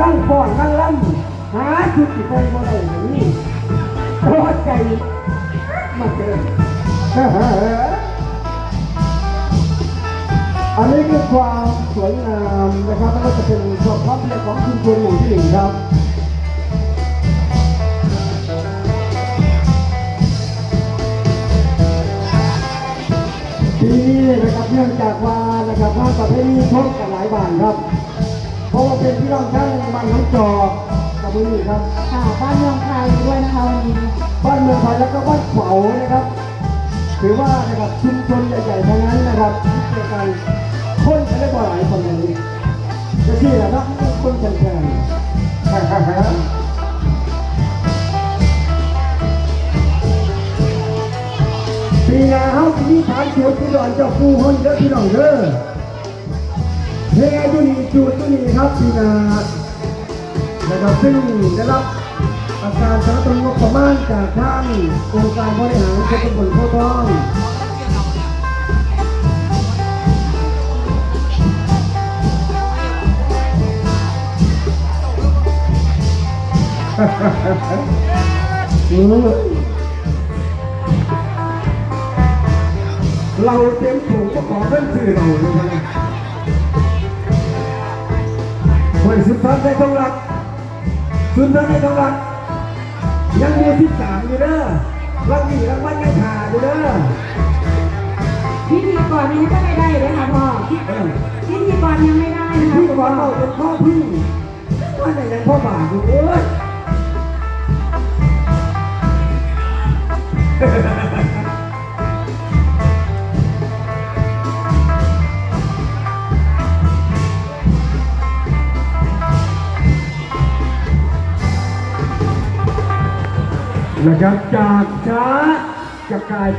นั่งฟ้อนนั่งล่ำหาจุดที่ใส่บ่ได้อย่างนี้พอใจมาเจออันนี้คือความสวยงามนะครับแล้วก็จะเป็นความพร้อมเรียของชุมชนหมู่ที่หนึ่งครับทีนี้นะครับเนื่องจากว่านะครับงาประเพณีชกกันหลายบานครับ พี่น้องทั้งบ้านน้งจอกกับมือนี่ครับค่ะบ้านเมืองไทยด้วยนะคะวันนี้บ้านเมืองไทยแล้วก็บ้านขวานะครับ ถือว่านะครับชุมชนใหญ่ๆทั้งนั้นนะครับที่เกี่ยวกันคนจะได้บ่หลายคนอย่างนี้จะที่แหละเนาะคนแข่งๆปีหนาเฮาปีนี้ฐานเสียวที่ดอนเจ้าปูคนเยอะพี่น้องเด้อ เฮ้ยอยู่นี่จูดูนีครับปีนานะครับซึ่งได้รับอาการสนับสนุนงบประมาณจากทางองค์การบริหารส่วนตำบลโพทองเราเต็มถุงก็ขอเพิ่มสื่อเราเลยนะ คนสุดท้ายได้ต้องรักสุดท้ายได้ต้องรัก ยังมีที่สามอยู่เด้อรักนี่รางวัลยังขาอยู่เด้อพิธีกรนี้ก็ไม่ได้เลยค่ะพ่อพิธีกรยังไม่ได้นะคะพี่คุณบพ่ออลเราเป็นพ่อพี่ว่าไหนยังพ่อบาทอยู่เอ้ย นะครับจากช้าจะกลาย